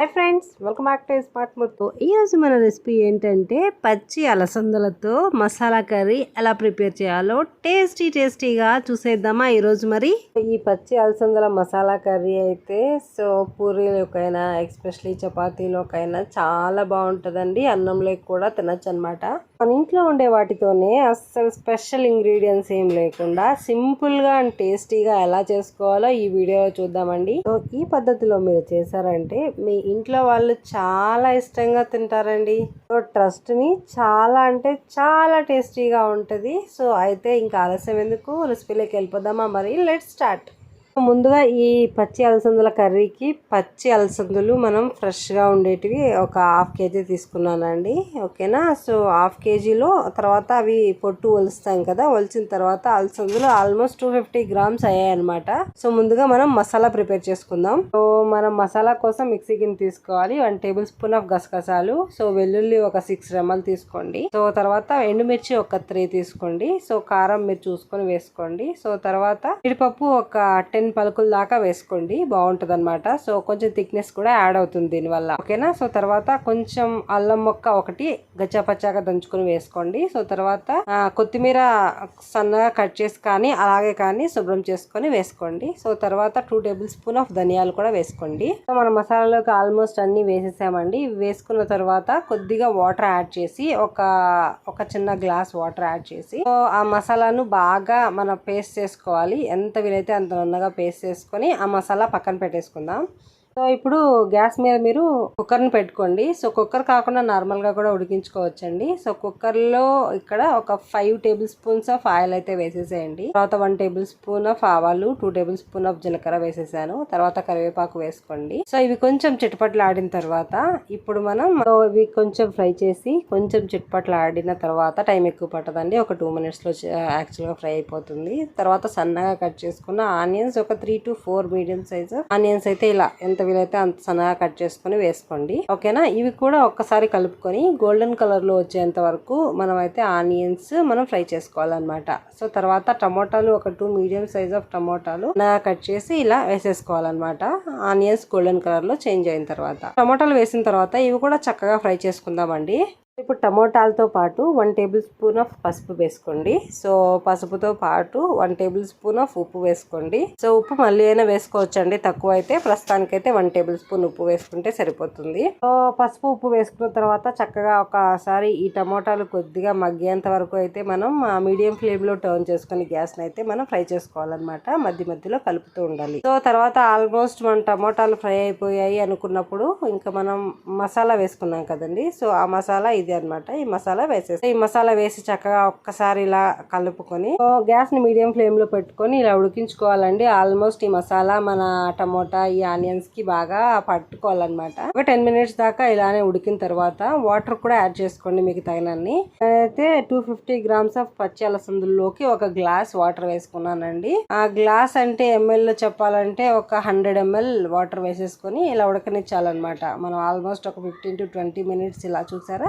Hi friends welcome back to smart Muthu ఈరోజు మన recipe ఏంటంటే పచ్చి అలసందలతో మసాలా కర్రీ ఎలా ప్రిపేర్ చేయాలో టేస్టీ టేస్టీగా చూసేద్దామా ఈరోజు మరి? ఈ పచ్చి అలసందల మసాలా కర్రీ అయితే సో పూరీలోకైనా ఎస్పెషలీ చపాతీలోకైనా చాలా బాగుంటుందండి. అన్నంలోకి కూడా తినచ్చు అనమాట మన ఇంట్లో ఉండే వాటితోనే అస్సలు స్పెషల్ ఇంగ్రీడియంట్స్ ఏం లేకుండా సింపుల్గా అండ్ టేస్టీగా ఎలా చేసుకోవాలో ఈ వీడియో చూద్దామండి. సో ఈ పద్ధతిలో మీరు చేశారంటే మీ ఇంట్లో వాళ్ళు చాలా ఇష్టంగా తింటారండి. సో ట్రస్ట్ మీ చాలా అంటే చాలా టేస్టీగా ఉంటుంది. సో అయితే ఇంకా ఆలస్యం ఎందుకు? రెసిపీలోకి వెళ్ళిపోదామా మరి? లెట్ స్టార్ట్ ముందుగా ఈ పచ్చి అలసందల కర్రీకి పచ్చి అలసందలు మనం ఫ్రెష్గా ఉండేటివి ఒక హాఫ్ కేజీ తీసుకున్నానండి. ఓకేనా? సో హాఫ్ కేజీలో తర్వాత అవి పొట్టు ఒలుస్తాం కదా ఒలిచిన తర్వాత అలసందలు ఆల్మోస్ట్ టూ ఫిఫ్టీ గ్రామ్స్ అయ్యాయి అనమాట సో ముందుగా మనం మసాలా ప్రిపేర్ చేసుకుందాం. సో మనం మసాలా కోసం మిక్సీ గిన్నె తీసుకోవాలి. వన్ టేబుల్ స్పూన్ ఆఫ్ గసగసాలు. సో వెల్లుల్లి ఒక సిక్స్ రెమ్మలు తీసుకోండి. సో తర్వాత ఎండుమిర్చి ఒక త్రీ తీసుకోండి. సో కారం మీరు చూసుకొని వేసుకోండి. సో తర్వాత జీడిపప్పు ఒక టెన్ పలుకుల దాకా వేసుకోండి. బాగుంటుంది అనమాట సో కొంచెం థిక్నెస్ కూడా యాడ్ అవుతుంది దీనివల్ల. ఓకేనా? సో తర్వాత కొంచెం అల్లం మొక్క ఒకటి గచ్చాపచ్చాగా దంచుకొని వేసుకోండి. సో తర్వాత కొత్తిమీర సన్నగా కట్ చేసి కానీ అలాగే కానీ శుభ్రం చేసుకొని వేసుకోండి. సో తర్వాత టూ టేబుల్ స్పూన్ ఆఫ్ ధనియాలు కూడా వేసుకోండి. సో మన మసాలాలోకి ఆల్మోస్ట్ అన్ని వేసేసామండి. వేసుకున్న తర్వాత కొద్దిగా వాటర్ యాడ్ చేసి ఒక ఒక చిన్న గ్లాస్ వాటర్ యాడ్ చేసి సో ఆ మసాలాను బాగా మన పేస్ట్ చేసుకోవాలి. ఎంత వీలైతే అంత నున్నగా పేస్ట్ చేసుకొని ఆ మసాలా పక్కన పెట్టేసుకుందాం. సో ఇప్పుడు గ్యాస్ మీద మీరు కుక్కర్ని పెట్టుకోండి. సో కుక్కర్ కాకుండా నార్మల్గా కూడా ఉడికించుకోవచ్చండి. సో కుక్కర్లో ఇక్కడ ఒక five tablespoons of oil అయితే వేసేసేయండి. తర్వాత వన్ టేబుల్ స్పూన్ ఆఫ్ ఆవాలు టూ టేబుల్ స్పూన్ ఆఫ్ జీలకర్ర వేసేసాను. తర్వాత కరివేపాకు వేసుకోండి. సో ఇవి కొంచెం చిటపట్లు ఆడిన తర్వాత ఇప్పుడు మనం ఇవి కొంచెం ఫ్రై చేసి కొంచెం చిటపట్లు ఆడిన తర్వాత టైం ఎక్కువ పట్టదండి. ఒక టూ మినిట్స్లో యాక్చువల్గా ఫ్రై అయిపోతుంది. తర్వాత సన్నగా కట్ చేసుకున్న ఆనియన్స్ ఒక three to four medium size onions అయితే ఇలా ఎంత వీలైతే అంత సన్నగా కట్ చేసుకొని వేసుకోండి. ఓకేనా? ఇవి కూడా ఒక్కసారి కలుపుకొని గోల్డెన్ కలర్లో వచ్చేంత వరకు మనం అయితే ఆనియన్స్ మనం ఫ్రై చేసుకోవాలన్నమాట. సో తర్వాత టమోటాలు ఒక టూ మీడియం సైజ్ ఆఫ్ టమోటాలు నా కట్ చేసి ఇలా వేసేసుకోవాలన్నమాట. ఆనియన్స్ గోల్డెన్ కలర్లో చేంజ్ అయిన తర్వాత. టమోటాలు వేసిన తర్వాత ఇవి కూడా చక్కగా ఫ్రై చేసుకుందామండి. ఇప్పుడు టమోటాలతో పాటు వన్ టేబుల్ స్పూన్ ఆఫ్ పసుపు వేసుకోండి. సో పసుపుతో పాటు వన్ టేబుల్ స్పూన్ ఆఫ్ ఉప్పు వేసుకోండి. సో ఉప్పు మళ్ళీ అయినా వేసుకోవచ్చండి. తక్కువ అయితే ప్రస్తుతానికైతే వన్ టేబుల్ స్పూన్ ఉప్పు వేసుకుంటే సరిపోతుంది. సో పసుపు ఉప్పు వేసుకున్న తర్వాత చక్కగా ఒకసారి ఈ టమోటాలు కొద్దిగా మగ్గేంత వరకు అయితే మనం మీడియం ఫ్లేమ్లో టర్న్ చేసుకుని గ్యాస్ అయితే మనం ఫ్రై చేసుకోవాలన్నమాట. మధ్య మధ్యలో కలుపుతూ ఉండాలి. సో తర్వాత ఆల్మోస్ట్ మన టమోటాలు ఫ్రై అయిపోయాయి అనుకున్నప్పుడు ఇంకా మనం మసాలా వేసుకున్నాం కదండి. సో ఆ మసాలా ఇది అనమాట ఈ మసాలా వేసేసి ఈ మసాలా వేసి చక్కగా ఒక్కసారి ఇలా కలుపుకొని సో గ్యాస్ని మీడియం ఫ్లేమ్లో పెట్టుకొని ఇలా ఉడికించుకోవాలండి. ఆల్మోస్ట్ ఈ మసాలా మన టమోటా ఈ ఆనియన్స్కి బాగా పట్టుకోవాలన్నమాట. ఒక టెన్ మినిట్స్ దాకా ఇలానే ఉడికిన తర్వాత వాటర్ కూడా యాడ్ చేసుకోండి మీకు తగినన్ని. అయితే టూ ఫిఫ్టీ గ్రామ్స్ ఆఫ్ పచ్చి అలసందుల్లోకి ఒక గ్లాస్ వాటర్ వేసుకున్నానండి. ఆ గ్లాస్ అంటే ఎంఎల్లో చెప్పాలంటే ఒక హండ్రెడ్ ఎంఎల్ వాటర్ వేసేసుకొని ఇలా ఉడకనిచ్చాలన్నమాట. మనం ఆల్మోస్ట్ ఒక ఫిఫ్టీన్ టు ట్వంటీ మినిట్స్ ఇలా చూసారా?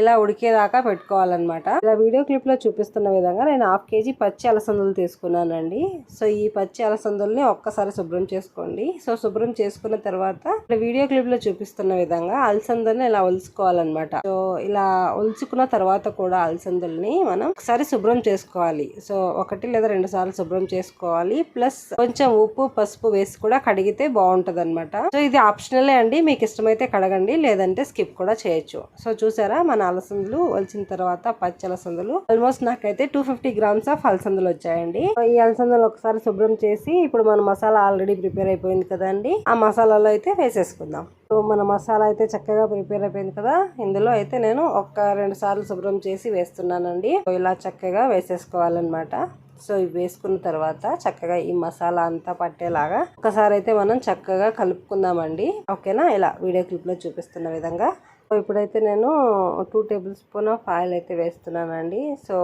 ఇలా ఉడికేదాకా పెట్టుకోవాలన్నమాట. ఇలా వీడియో క్లిప్లో చూపిస్తున్న విధంగా నేను హాఫ్ కేజీ పచ్చి అలసందులు తీసుకున్నానండి. సో ఈ పచ్చి అలసందుల్ని ఒక్కసారి శుభ్రం చేసుకోండి. సో శుభ్రం చేసుకున్న తర్వాత వీడియో క్లిప్లో చూపిస్తున్న విధంగా అలసందల్ని ఇలా ఒలుచుకోవాలన్నమాట సో ఇలా ఒలుచుకున్న తర్వాత కూడా అలసందల్ని మనం ఒకసారి శుభ్రం చేసుకోవాలి. సో ఒకటి లేదా రెండు సార్లు శుభ్రం చేసుకోవాలి. ప్లస్ కొంచెం ఉప్పు పసుపు వేసి కూడా కడిగితే బాగుంటుంది అనమాట సో ఇది ఆప్షనలే అండి. మీకు ఇష్టమైతే కడగండి. లేదంటే స్కిప్ కూడా చేయొచ్చు. సో చూసారా? మన అలసందలు వలిచిన తర్వాత పచ్చి అలసందలు. ఆల్మోస్ట్ నాకైతే టూ ఫిఫ్టీ గ్రామ్స్ ఆఫ్ అలసందలు వచ్చాయండి. ఈ అలసందలు ఒకసారి శుభ్రం చేసి ఇప్పుడు మన మసాలా ఆల్రెడీ ప్రిపేర్ అయిపోయింది కదండి. ఆ మసాలాలో అయితే వేసేసుకుందాం. సో మన మసాలా అయితే చక్కగా ప్రిపేర్ అయిపోయింది కదా. ఇందులో అయితే నేను ఒక రెండు సార్లు శుభ్రం చేసి వేస్తున్నానండి. ఇలా చక్కగా వేసేసుకోవాలన్నమాట. సో ఇవి వేసుకున్న తర్వాత చక్కగా ఈ మసాలా అంతా పట్టేలాగా ఒకసారి అయితే మనం చక్కగా కలుపుకుందామండి. ఓకేనా? ఇలా వీడియో క్లిప్లో చూపిస్తున్న విధంగా. ఇప్పుడైతే నేను two tablespoon of oil అయితే వేస్తున్నానండి. సో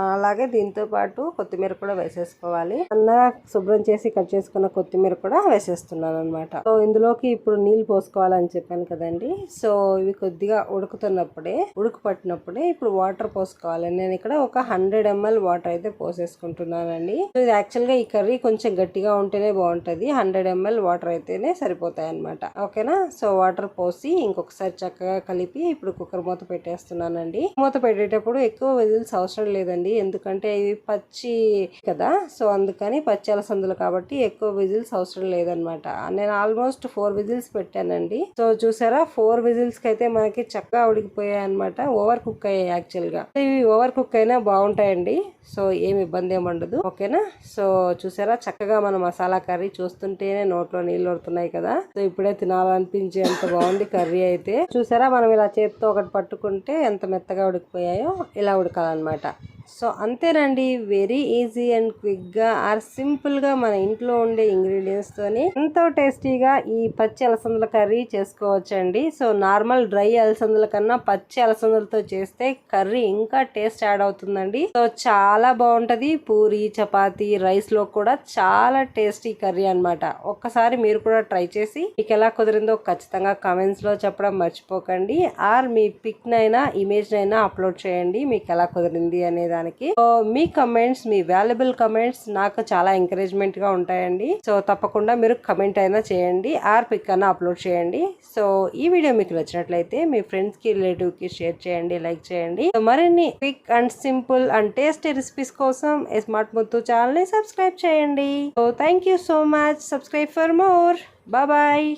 అలాగే దీంతో పాటు కొత్తిమీర కూడా వేసేసుకోవాలి. అన్నగా శుభ్రం చేసి కట్ చేసుకున్న కొత్తిమీర కూడా వేసేస్తున్నాను అనమాట సో ఇందులోకి ఇప్పుడు నీళ్ళు పోసుకోవాలని చెప్పాను కదండి. సో ఇవి కొద్దిగా ఉడుకుతున్నప్పుడే ఉడుకు పట్టినప్పుడే ఇప్పుడు వాటర్ పోసుకోవాలి. నేను ఇక్కడ ఒక హండ్రెడ్ ఎంఎల్ వాటర్ అయితే పోసేసుకుంటున్నానండి. సో ఇది యాక్చువల్గా ఈ కర్రీ కొంచెం గట్టిగా ఉంటేనే బాగుంటుంది. హండ్రెడ్ ఎంఎల్ వాటర్ అయితేనే సరిపోతాయి అనమాట ఓకేనా? సో వాటర్ పోసి ఇంకొకసారి చక్కగా కలిపి ఇప్పుడు కుక్కర్ మూత పెట్టేస్తున్నానండి. మూత పెట్టేటప్పుడు ఎక్కువ విజిల్స్ అవసరం లేదండి. ఎందుకంటే ఇవి పచ్చి కదా సో అందుకని పచ్చి అలసందులు కాబట్టి ఎక్కువ విజిల్స్ అవసరం లేదనమాట. నేను ఆల్మోస్ట్ ఫోర్ విజిల్స్ పెట్టానండి. సో చూసారా ఫోర్ విజిల్స్కి అయితే మనకి చక్కగా ఉడికిపోయాయి అనమాట ఓవర్ కుక్ అయ్యాయి యాక్చువల్గా. ఇవి ఓవర్ కుక్ అయినా బాగుంటాయండి. సో ఏమి ఇబ్బంది ఏమి ఉండదు. ఓకేనా? సో చూసారా చక్కగా మన మసాలా కర్రీ చూస్తుంటేనే నోట్లో నీళ్ళు పడుతున్నాయి కదా. సో ఇప్పుడే తినాలనిపించే అంత బాగుంది కర్రీ అయితే. చూసారా మనం ఇలా చేత్తో ఒకటి పట్టుకుంటే ఎంత మెత్తగా ఉడికిపోయాయో ఇలా ఉడకాలన్నమాట. సో అంతేనండి వెరీ ఈజీ అండ్ క్విక్గా ఆర్ సింపుల్గా మన ఇంట్లో ఉండే ఇంగ్రీడియంట్స్తోని ఎంతో టేస్టీగా ఈ పచ్చి అలసందల కర్రీ చేసుకోవచ్చండి. సో నార్మల్ డ్రై అలసందల కన్నా పచ్చి అలసందలతో చేస్తే కర్రీ ఇంకా టేస్ట్ యాడ్ అవుతుందండి. సో చాలా బాగుంటది పూరి చపాతి రైస్లో కూడా చాలా టేస్టీ కర్రీ అన్నమాట. ఒక్కసారి మీరు కూడా ట్రై చేసి మీకు ఎలా కుదిరిందో ఖచ్చితంగా కామెంట్స్లో చెప్పడం మర్చిపోకండి. ఆర్ మీ పిక్నైనా ఇమేజ్నైనా ఇమేజ్ నైనా అప్లోడ్ చేయండి మీకు ఎలా కుదిరింది అనేది దానికి సో మీ కమెంట్స్ మీ వాల్యుబుల్ కమెంట్స్ నాకు చాలా ఎంకరేజ్మెంట్గా ఉంటాయండి. సో తప్పకుండా మీరు కమెంట్ అయినా చేయండి ఆర్ పిక్ అయినా అప్లోడ్ చేయండి. సో ఈ వీడియో మీకు నచ్చినట్లయితే మీ ఫ్రెండ్స్కి రిలేటివ్కి షేర్ చేయండి లైక్ చేయండి. సో మరిన్ని quick and simple and tasty recipes కోసం స్మార్ట్ ముత్తు ఛానల్ని సబ్స్క్రైబ్ చేయండి. So thank you so much subscribe for more bye